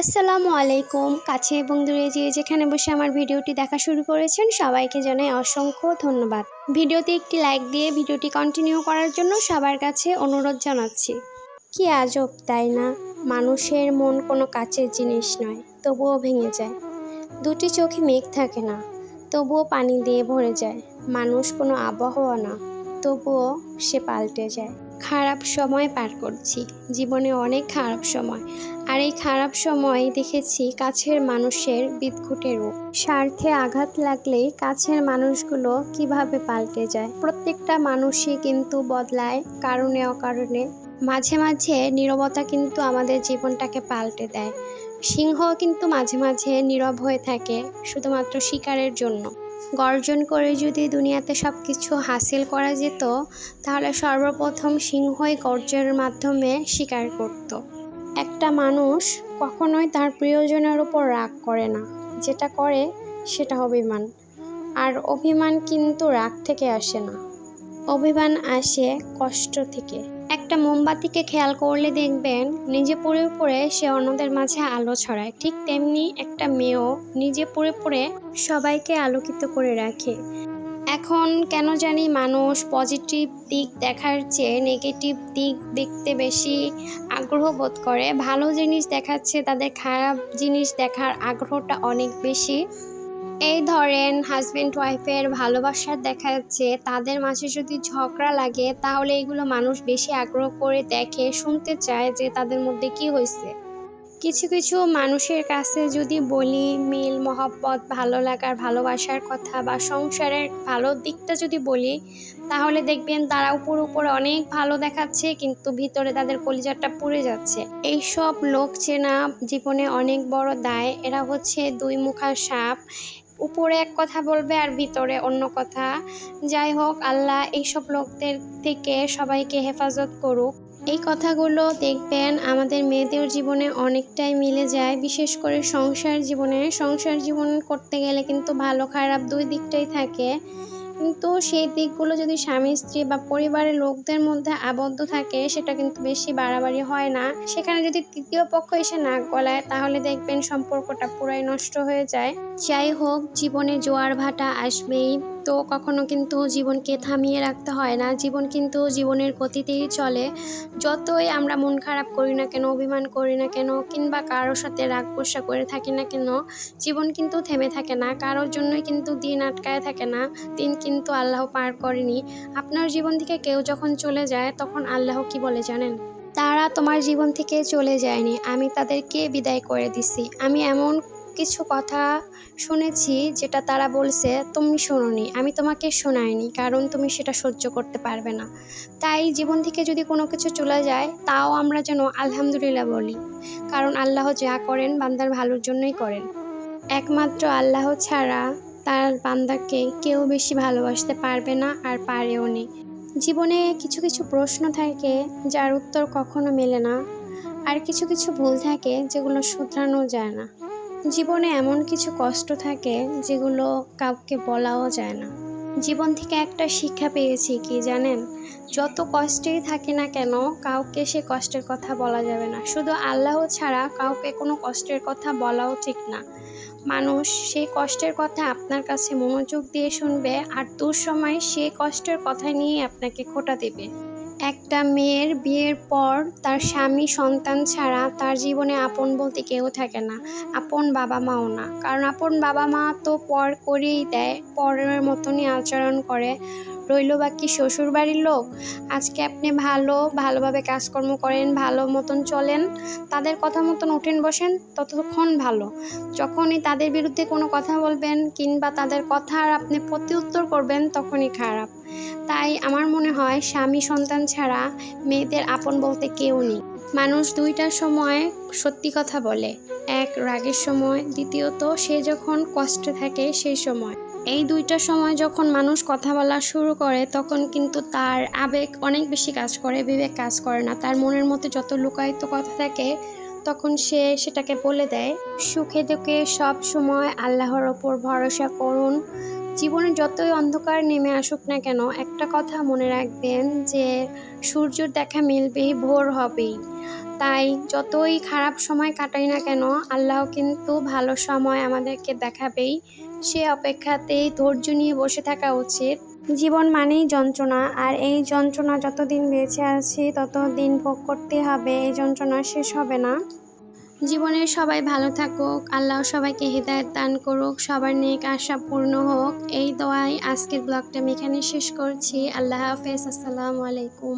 আসসালামু আলাইকুম। কাছে এবং দূরে যে যেখানে বসে আমার ভিডিওটি দেখা শুরু করেছেন, সবাইকে জানাই অসংখ্য ধন্যবাদ। ভিডিওতে একটি লাইক দিয়ে ভিডিওটি কন্টিনিউ করার জন্য সবার কাছে অনুরোধ জানাচ্ছি। কি আজব, তাই না? মানুষের মন কোনো কাচের জিনিস নয়, তবুও ভেঙে যায়। দুটি চোখে মেঘ থাকে না, তবুও পানি দিয়ে ভরে যায়। মানুষ কোনো আবহাওয়া না, তবুও সে পাল্টে যায়। খারাপ সময় পার করছি। জীবনে অনেক খারাপ সময়। আর এই খারাপ সময় দেখেছি কাছের মানুষের বিদঘুটে রূপ স্বার্থে আঘাত লাগলেই কাছের মানুষগুলো কীভাবে পাল্টে যায়? প্রত্যেকটা মানুষই কিন্তু বদলায় কারণে অকারণে। মাঝে মাঝে নীরবতা কিন্তু আমাদের জীবনটাকে পাল্টে দেয়। সিংহ কিন্তু মাঝে মাঝে নীরব হয়ে থাকে শুধুমাত্র শিকারের জন্য। গর্জন করে যদি দুনিয়াতে সব কিছু হাসিল করা যেত, তাহলে সর্বপ্রথম সিংহই গর্জনের মাধ্যমে শিকার করত। একটা মানুষ কখনোই তার প্রিয়জনের উপর রাগ করে না। যেটা করে, সেটা অভিমান। আর অভিমান কিন্তু রাগ থেকে আসে না। অভিমান আসে কষ্ট থেকে। একটা মোমবাতিকে খেয়াল করলে দেখবেন নিজে পড়ে পড়ে সে অন্যদের মাঝে আলো ছড়ায়। ঠিক তেমনি একটা মেয়েও নিজে পড়ে পড়ে সবাইকে আলোকিত করে রাখে। এখন কেন জানি মানুষ পজিটিভ দিক দেখার চেয়ে নেগেটিভ দিক দেখতে বেশি আগ্রহ বোধ করে। ভালো জিনিস দেখাচ্ছে তাদের, খারাপ জিনিস দেখার আগ্রহটা অনেক বেশি। এই ধরেন হাজব্যান্ড ওয়াইফের ভালোবাসার দেখা যাচ্ছে তাদের মাঝে যদি ঝগড়া লাগে, তাহলে এগুলো মানুষ বেশি আগ্রহ করে দেখে, শুনতে চায় যে তাদের মধ্যে কি হয়েছে। কিছু কিছু মানুষের কাছে যদি বলি, মিল, মহব্বত, ভালো লাগার, ভালোবাসার কথা বা সংসারের ভালো দিকটা যদি বলি, তাহলে দেখবেন তারা উপর উপরে অনেক ভালো দেখাচ্ছে, কিন্তু ভিতরে তাদের কলিজারটা পুড়ে যাচ্ছে। এইসব লোক চেনা জীবনে অনেক বড় দায়। এরা হচ্ছে দুই মুখা সাপ। উপরে এক কথা বলবে আর ভিতরে অন্য কথা। যাই হোক, আল্লাহ এইসব লোকদের থেকে সবাইকে হেফাজত করুক। এই কথাগুলো দেখবেন আমাদের মেয়েদের জীবনে অনেকটাই মিলে যায়। বিশেষ করে সংসার জীবনে। সংসার জীবন করতে গেলে কিন্তু ভালো খারাপ দুই দিকটাই থাকে। কিন্তু সেই দিকগুলো যদি স্বামী, স্ত্রী বা পরিবারের লোকদের মধ্যে আবদ্ধ থাকে, সেটা কিন্তু বেশি বাড়াবাড়ি হয় না। সেখানে যদি তৃতীয় পক্ষ এসে নাক গলায়, তাহলে দেখবেন সম্পর্কটা পুরাই নষ্ট হয়ে যায়। যাই হোক, জীবনে জোয়ার ভাটা আসবেই। তো কখনো কিন্তু জীবনকে থামিয়ে রাখতে হয় না। জীবন কিন্তু জীবনের গতিতেই চলে। যতই আমরা মন খারাপ করি না কেন, অভিমান করি না কেন, কিংবা কারোর সাথে রাগ গোসা করে থাকি না কেন, জীবন কিন্তু থেমে থাকে না। কারোর জন্যই কিন্তু দিন আটকায় থাকে না। দিন কিন্তু আল্লাহ পার করেনি। আপনার জীবন থেকে কেউ যখন চলে যায়, তখন আল্লাহ কি বলে জানেন? তারা তোমার জীবন থেকে চলে যায়নি। আমি তাদেরকে বিদায় করে দিছি। আমি এমন কিছু কথা শুনেছি যেটা তারা বলছে, তুমি শোনোনি, আমি তোমাকে শোনাইনি, কারণ তুমি সেটা সহ্য করতে পারবে না। তাই জীবন থেকে যদি কোনো কিছু চলে যায়, তাও আমরা যেন আলহামদুলিল্লাহ বলি। কারণ আল্লাহ যা করেন, বান্দার ভালোর জন্যই করেন। একমাত্র আল্লাহ ছাড়া তার বান্দাকে কেউ বেশি ভালোবাসতে পারবে না আর পারেও নি। জীবনে কিছু কিছু প্রশ্ন থাকে যার উত্তর কখনো মেলে না, আর কিছু কিছু ভুল থাকে যেগুলো শুধরানো যায় না। জীবনে এমন কিছু কষ্ট থাকে যেগুলো কাউকে বলাও যায় না। জীবন থেকে একটা শিক্ষা পেয়েছি কি জানেন? যত কষ্টেই থাকে না কেন, কাউকে সে কষ্টের কথা বলা যাবে না। শুধু আল্লাহ ছাড়া কাউকে কোনো কষ্টের কথা বলাও ঠিক না। মানুষ সেই কষ্টের কথা আপনার কাছে মনোযোগ দিয়ে শুনবে আর দুঃসময় সেই কষ্টের কথা নিয়ে আপনাকে খোটা দেবে। একটা মেয়ের বিয়ের পর তার স্বামী সন্তান ছাড়া তার জীবনে আপন বলতে কেউ থাকে না। আপন বাবা মাও না। কারণ আপন বাবা মা তো পর করেই দেয়, পরের মতনই আচরণ করে। রইল বাকি শ্বশুর বাড়ির লোক? আজকে আপনি ভালো, ভালোভাবে কাজকর্ম করেন, ভালো মতন চলেন, তাদের কথা মতন উঠেন, বসেন, ততক্ষণ ভালো। যখনই তাদের বিরুদ্ধে কোনো কথা বলবেন কিংবা তাদের কথার আপনি প্রত্যুত্তর করবেন, তখনই খারাপ। তাই আমার মনে হয় স্বামী সন্তান ছাড়া মেয়েদের আপন বলতে কেউ নেই। মানুষ দুইটার সময় সত্যি কথা বলে, এক রাগের সময়, দ্বিতীয়ত সে যখন কষ্টে থাকে সেই সময়। এই দুইটা সময় যখন মানুষ কথা বলা শুরু করে, তখন কিন্তু তার আবেগ অনেক বেশি কাজ করে, বিবেক কাজ করে না। তার মনের মধ্যে যত লুকায়িত কথা থাকে, তখন সে সেটাকে বলে দেয়, সুখে দুঃখে সব সময় আল্লাহর ওপর ভরসা করুন জীবনে যতই অন্ধকার নেমে আসুক না কেন, একটা কথা মনে রাখবেন যে সূর্যর দেখা মিলবেই, ভোর হবেই। তাই যতই খারাপ সময় কাটাই না কেন, আল্লাহ কিন্তু ভালো সময় আমাদেরকে দেখাবেই। সে অপেক্ষাতেই ধৈর্য নিয়ে বসে থাকা উচিত। জীবন মানেই যন্ত্রণা, আর এই যন্ত্রণা যতদিন বেঁচে আছি, ততদিন ভোগ করতে হবে, এই যন্ত্রণা শেষ হবে না। জীবনে সবাই ভালো থাকুক, আল্লাহ সবাইকে হৃদায়ত দান করুক, সবার নেক আশা পূর্ণ হোক। এই দোয়াই আজকের ব্লগটা আমি এখানে শেষ করছি। আল্লাহ হাফেজ, আসসালামু আলাইকুম।